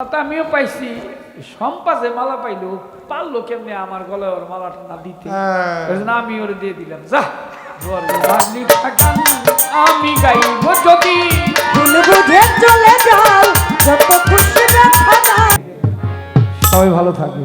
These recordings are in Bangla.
তা আমিও পাইছি। সম্পাসে মালা পাইলো পারল কেমনে আমার গলায় ওর মালাটা না দিতে? হ্যাঁ। আমি ওর দিয়ে দিলাম। যা আমি গাইব যদি। চলে যাও যত খুশি সবাই ভালো থাকবে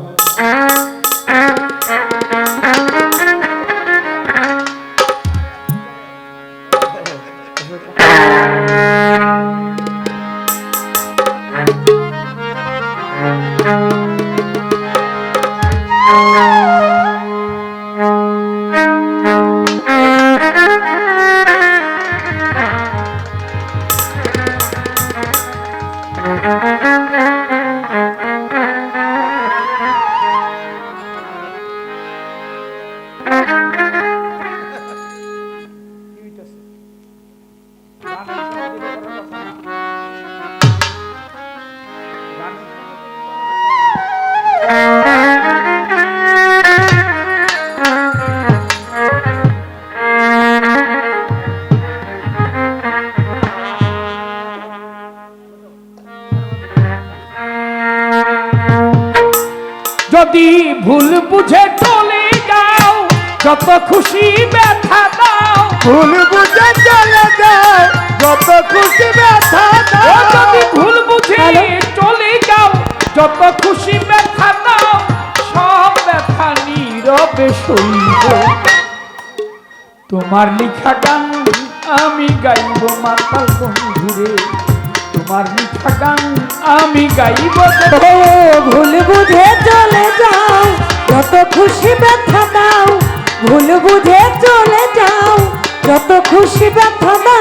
যত খুশি ব্যথা দাও। ভুল বুঝে চলে যাও যত খুশি ব্যথা দাও। যদি ভুল বুঝে চলে যাও যত খুশি ব্যথা দাও সব ব্যথা নীরবে সইব। তোমার লিখা গান আমি গাইব মাতাল বন্ধুরে। তোমার লিখা গান আমি গাইব। ভুল বুঝে চলে যাও যত খুশি ব্যথা দাও ভুল বুঝে চলে যাও যত খুশি ব্যথা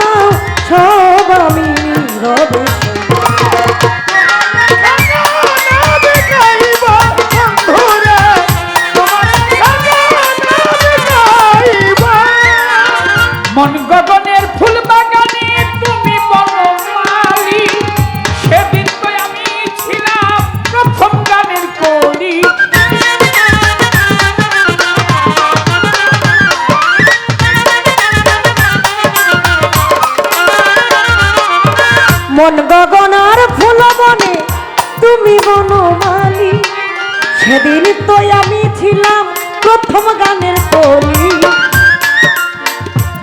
মন গগনার ফুল বনে তুমি বনমালি। সেদিন তো আমি ছিলাম প্রথম গানের কলি।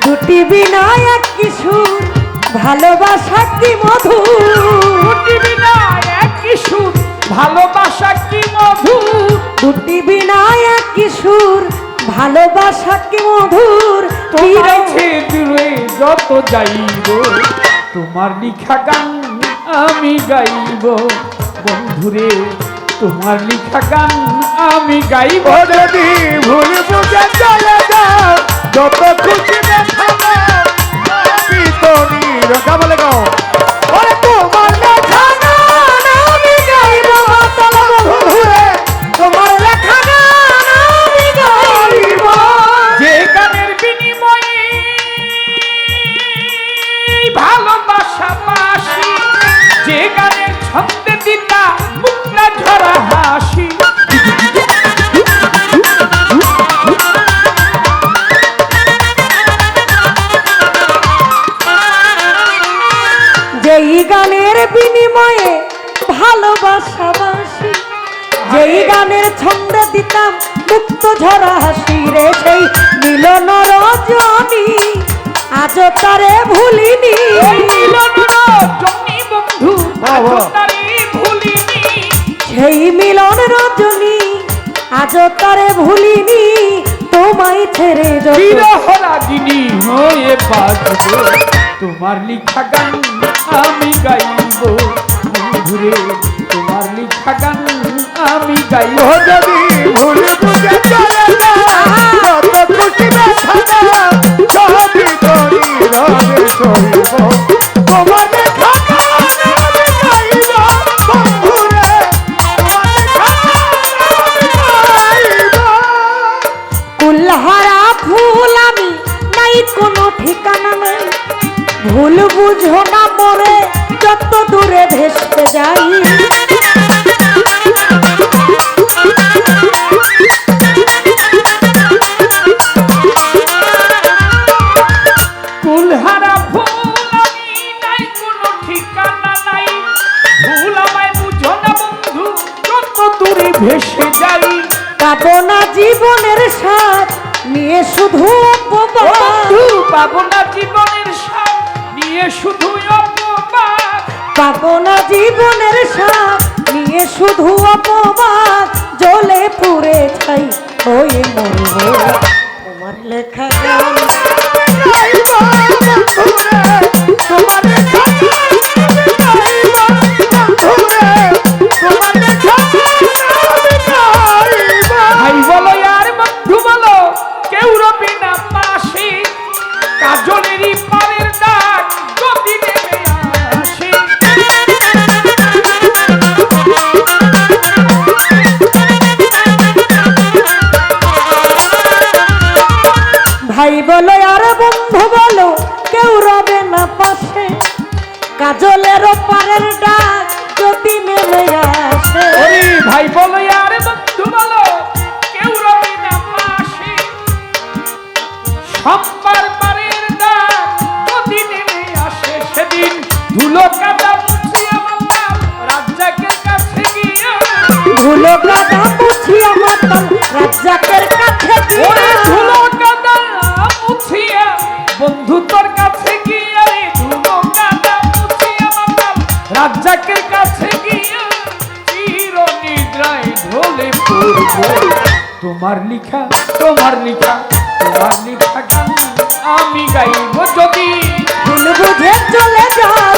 দুটি বিনা এক কিশোর ভালোবাসা কি মধু ফুটিবি না এক কিশোর ভালোবাসা কি মধুর? দুটি বিনা এক কিশোর ভালোবাসা কি মধুর? তোমার দূরে যত যাইব তোমার লিখা গান আমি গাইব। বন্ধুরে, তোমার লিখা গান আমি গাইব। যদি ভুল বুঝে চলে যাও যত খুশি দেখা আমি তো নিরকা বলে গাও দিতা ঝরা হাসি। যেই গানের বিনিময়ে ভালোবাসা বাসি যেই গানের ছন্দ দিতাম মুক্ত ঝরা হাসি রে সেই মিলন রজনী আজ তারে ভুলিনি। মিলন রজনী বন্ধু বাহ, বাহ। তারে ভুলিনি সেই মিলন রজনী আজ তারে ভুলিনি তোমায় ছেড়ে রাগিনী হয়ে বাজব তোমার লিখা গান আমি গাইব। ঘুরে তোমার লিখা গান আমি গাইব। যদি কোনো ঠিকানা নেই। ভুল বুঝো না পরে যত দূরে ভেসতে যাই। বন্ধু পাবো না জীবনের সাপ নিয়ে শুধু অপমান পাবো না জীবনের স্বাদ নিয়ে শুধু অপবাদ। জলে পুড়ে ছাই ওই মরব তোমার লেখা গান ভাই বলো আর বন্ধু বলো কেউ রবে না পাশে। কাজলের পারের ডাক যদি নেমে আসে। ভাই বলো আর বন্ধু বলো কেউ রবি না পাশে। সেদিন ধুলো কাদা মুছিয়ে বললাম রাজ্জাকের কাছে গিয়ে। ধুলো কাদা মুছিয়া মাতাল রাজ্জাকের কাছে ওরে গিয়া। ধুলো কাদা মুছিয়া বন্ধু তোর কাছে গিয়ে রে ধুলো কাদা মুছিয়া মাতাল রাজ্জাকের কাছে গিয়ে চির নিদ্রায় ঢলে পড়ব। তোমার লিখা তোমার লিখা তোমার লিখা গান আমি গাইব যদি। ভুল বুঝে চলে যাও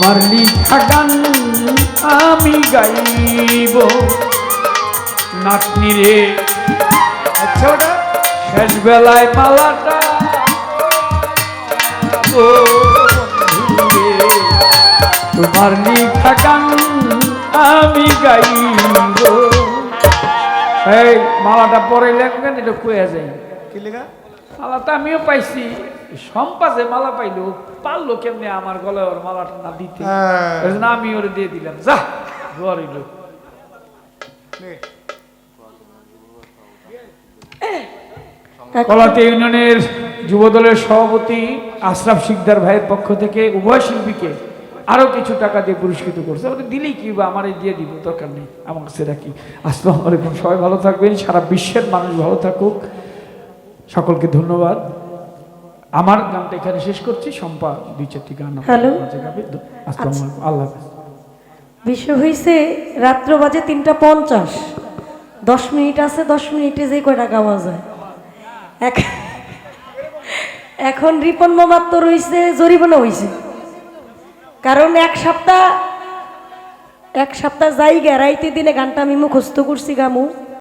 তোমার লিখা গান আমি গাইব। নাতনি রে আচ্ছা শেষ বেলায় মালাটা ও তোমার লিখা গান আমি গাইব। এই, মালাটা পরে লেখবেন, এটা কয়ে যায় কি লেখা? মালাটা আমিও পাইছি। সম্পাসে মালা পাইলো পারল কেমনে আমার গলায় ওর মালাটা না দিতে? হ্যাঁ। জন্য আমি ওরে দিয়ে দিলাম। যা গরিল কলাতে ইউনিয়নের যুবদলের সভাপতি আশরাফ শিকদার ভাইয়ের পক্ষ থেকে উভয় শিল্পীকে আরও কিছু টাকা দিয়ে পুরস্কৃত করছে। ওটা দিলেই কি বা আমার দিয়ে দিব দরকার নেই। আমার কাছে রাখি। আসসালামু আলাইকুম সবাই ভালো থাকবেন। সারা বিশ্বের মানুষ ভালো থাকুক। সকলকে ধন্যবাদ। আমার গানটা এখানে শেষ করছি। সম্পা দুই চারটি গান হ্যালো। আলাইকুম। আল্লাহ বিষয় হয়েছে রাত্র বাজে তিনটা পঞ্চাশ। দশ মিনিট আছে দশ মিনিটে যে কয়টা গাওয়া যায়। এক- এখন রিপন মামার তো রয়েছে জরিমানা হয়েছে কারণ এক সপ্তাহ এক সপ্তাহ যাই গে রাইতে দিনে গানটা আমি মুখস্থ করছি গামু।